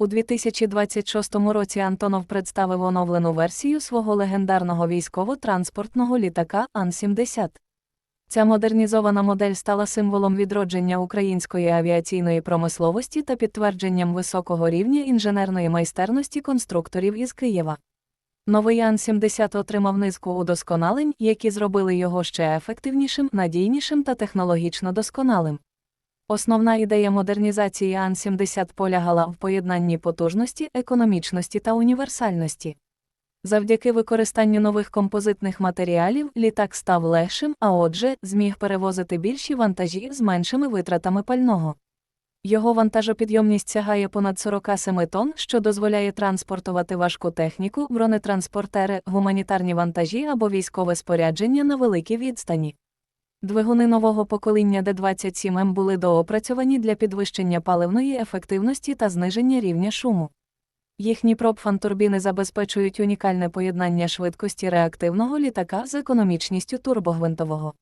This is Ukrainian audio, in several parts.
У 2026 році Антонов представив оновлену версію свого легендарного військово-транспортного літака Ан-70. Ця модернізована модель стала символом відродження української авіаційної промисловості та підтвердженням високого рівня інженерної майстерності конструкторів із Києва. Новий Ан-70 отримав низку удосконалень, які зробили його ще ефективнішим, надійнішим та технологічно досконалим. Основна ідея модернізації Ан-70 полягала в поєднанні потужності, економічності та універсальності. Завдяки використанню нових композитних матеріалів літак став легшим, а отже, зміг перевозити більші вантажі з меншими витратами пального. Його вантажопідйомність сягає понад 47 тонн, що дозволяє транспортувати важку техніку, бронетранспортери, гуманітарні вантажі або військове спорядження на великій відстані. Двигуни нового покоління Д-27М були доопрацьовані для підвищення паливної ефективності та зниження рівня шуму. Їхні пропфан-турбіни забезпечують унікальне поєднання швидкості реактивного літака з економічністю турбогвинтового.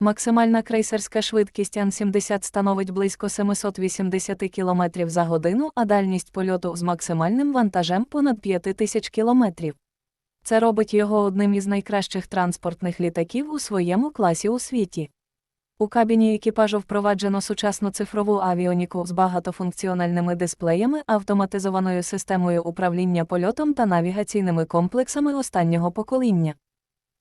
Максимальна крейсерська швидкість Ан-70 становить близько 780 км за годину, а дальність польоту з максимальним вантажем понад 5000 км. Це робить його одним із найкращих транспортних літаків у своєму класі у світі. У кабіні екіпажу впроваджено сучасну цифрову авіоніку з багатофункціональними дисплеями, автоматизованою системою управління польотом та навігаційними комплексами останнього покоління.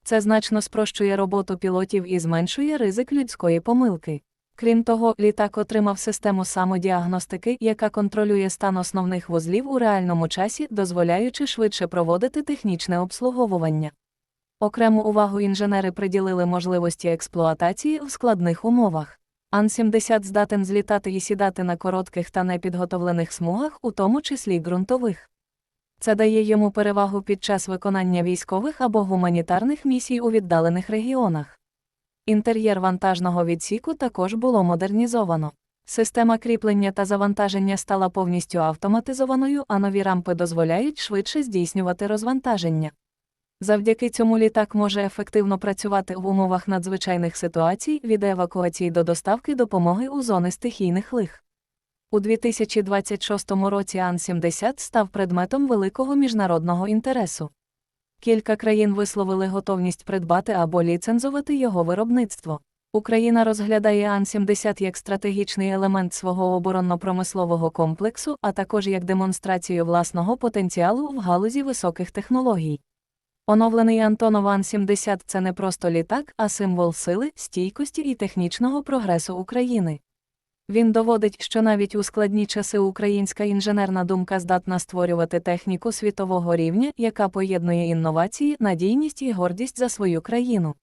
Це значно спрощує роботу пілотів і зменшує ризик людської помилки. Крім того, літак отримав систему самодіагностики, яка контролює стан основних вузлів у реальному часі, дозволяючи швидше проводити технічне обслуговування. Окрему увагу інженери приділили можливості експлуатації в складних умовах. Ан-70 здатен злітати і сідати на коротких та непідготовлених смугах, у тому числі ґрунтових. Це дає йому перевагу під час виконання військових або гуманітарних місій у віддалених регіонах. Інтер'єр вантажного відсіку також було модернізовано. Система кріплення та завантаження стала повністю автоматизованою, а нові рампи дозволяють швидше здійснювати розвантаження. Завдяки цьому літак може ефективно працювати в умовах надзвичайних ситуацій від евакуації до доставки допомоги у зони стихійних лих. У 2026 році Ан-70 став предметом великого міжнародного інтересу. Кілька країн висловили готовність придбати або ліцензувати його виробництво. Україна розглядає Ан-70 як стратегічний елемент свого оборонно-промислового комплексу, а також як демонстрацію власного потенціалу в галузі високих технологій. Оновлений Антонов Ан-70 це не просто літак, а символ сили, стійкості і технічного прогресу України. Він доводить, що навіть у складні часи українська інженерна думка здатна створювати техніку світового рівня, яка поєднує інновації, надійність і гордість за свою країну.